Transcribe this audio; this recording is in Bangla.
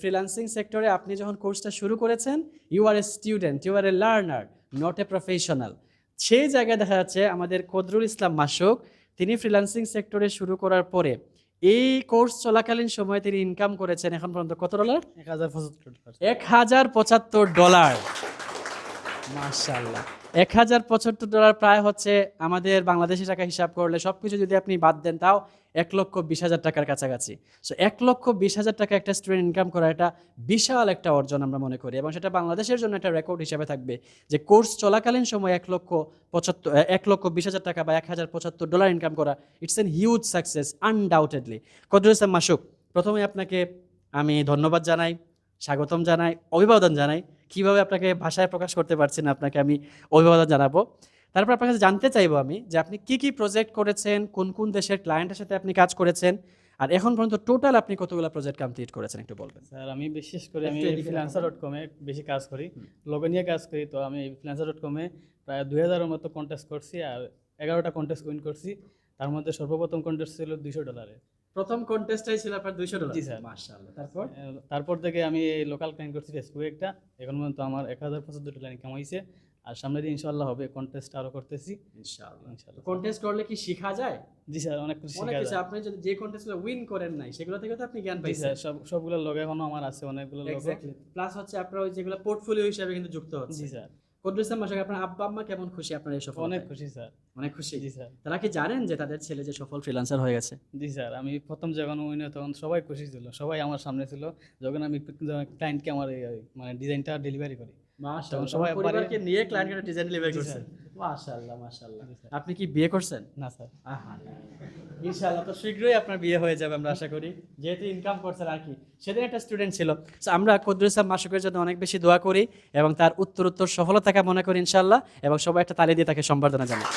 ফ্রিল্যান্সিং সেক্টরে আপনি যখন কোর্সটা শুরু করেছেন you are a student you are a learner not a professional সেই জায়গায় দেখা যাচ্ছে আমাদের কদরুল ইসলাম মাসুক তিনি ফ্রিল্যান্সিং সেক্টরে শুরু করার পরে এই কোর্স চলাকালীন সময়ে তিনি ইনকাম করেছেন এখন পর্যন্ত কত ডলার এক হাজার পঁচাত্তর। এক হাজার পঁচাত্তর ডলার মাশাল্লাহ এক হাজার পঁচাত্তর ডলার প্রায় হচ্ছে আমাদের বাংলাদেশি টাকা হিসাব করলে সব কিছু যদি আপনি বাদ দেন, তাও এক লক্ষ বিশ হাজার টাকার কাছাকাছি। সো এক লক্ষ বিশ হাজার টাকা একটা স্টুডেন্ট ইনকাম করা এটা বিশাল একটা অর্জন আমরা মনে করি এবং সেটা বাংলাদেশের জন্য একটা রেকর্ড হিসাবে থাকবে যে কোর্স চলাকালীন সময় এক লক্ষ পঁচাত্তর এক লক্ষ বিশ হাজার টাকা বা এক হাজার পঁচাত্তর ডলার ইনকাম করা it's an huge success undoubtedly Kadrul Islam Masuk, প্রথমে আপনাকে আমি ধন্যবাদ জানাই, স্বাগতম জানাই, অভিবাদন জানাই। কীভাবে আপনাকে ভাষায় প্রকাশ করতে পারছেন না আপনাকে আমি অভিবাদন জানাব। তারপর আপনার কাছে জানতে চাইব আমি যে আপনি কি কি প্রজেক্ট করেছেন কোন কোন দেশের ক্লায়েন্টের সাথে আপনি কাজ করেছেন আর এখন পর্যন্ত টোটাল আপনি কতগুলো প্রজেক্ট কমপ্লিট করেছেন একটু বলবেন। স্যার আমি বিশেষ করে আমি ফ্রিল্যান্সার ডট কমে বেশি কাজ করি লগে নিয়ে কাজ করি তো আমি ফ্রিল্যান্সার ডট কমে প্রায় দুই হাজারের মতো কন্ট্যাক্ট করছি আর এগারোটা কন্টেস্ট উইন করছি। তার মধ্যে সর্বপ্রথম কন্টেস্ট ছিল দুইশো ডলারে প্রথম কন্টেস্টটাই ছিল আপনার দুইশো ডলার জি, স্যার। তারপর? তারপর থেকে আমি লোকাল ক্লায়েন্ট করছি ফেসবুকে একটা। এখন পর্যন্ত আমার এক হাজার পঁচাত্তর ডলার ইনকাম হয়েছে আর সামনে দিয়ে ইনশাল্লাহ হবে কন্টেস্ট আরও করতেছি। ইনশাআল্লাহ। ইনশাল্লাহ কন্টেস্ট করলে কি শেখা যায়? জি স্যার অনেক কিছু শেখা যায়। আপনি যদি যে কন্টেস্টগুলো উইন করেন নাই সেগুলো থেকে তো আপনি জ্ঞান পাইছেন। স্যার সব সবগুলো লগে এখনও আমার আছে অনেকগুলো এক্স্যাক্টলি প্লাস হচ্ছে আপনার ওই যেগুলো পোর্টফোলিও হিসাবে কিন্তু যুক্ত হচ্ছে। জি স্যার। আপনার আব্বা আম্মা কেমন খুশি আপনার এই সফল অনেক খুশি স্যার। অনেক খুশি? জি স্যার। তারা কি জানেন যে তাদের ছেলে যে সফল ফ্রিল্যান্সার হয়ে গেছে? জি স্যার আমি প্রথম যখন তখন সবাই খুশি ছিল সবাই আমার সামনে ছিল যখন আমি ক্লায়েন্টকে আমার মানে ডিজাইনটা ডেলিভারি করি। সবাই পরিবারকে নিয়ে ক্লায়েন্টের ডিজাইন ডেলিভারি করছেন মাশাআল্লাহ মাশাআল্লাহ। আপনি কি বিয়ে করছেন? না স্যার। আহা ইনশাআল্লাহ, তো শীঘ্রই আপনার বিয়ে হয়ে যাবে আমরা আশা করি। যেহেতু ইনকাম করছেন আর কি। সেদিন একটা স্টুডেন্ট ছিল। আমরা কদ্রুল ইসলাম মাসুকের জন্য অনেক বেশি দোয়া করি এবং তার উত্তর উত্তর সফলতা মনে করি ইনশাআল্লাহ এবং সবাই একটা তালি দিয়ে তাকে সম্বর্ধনা জানাই।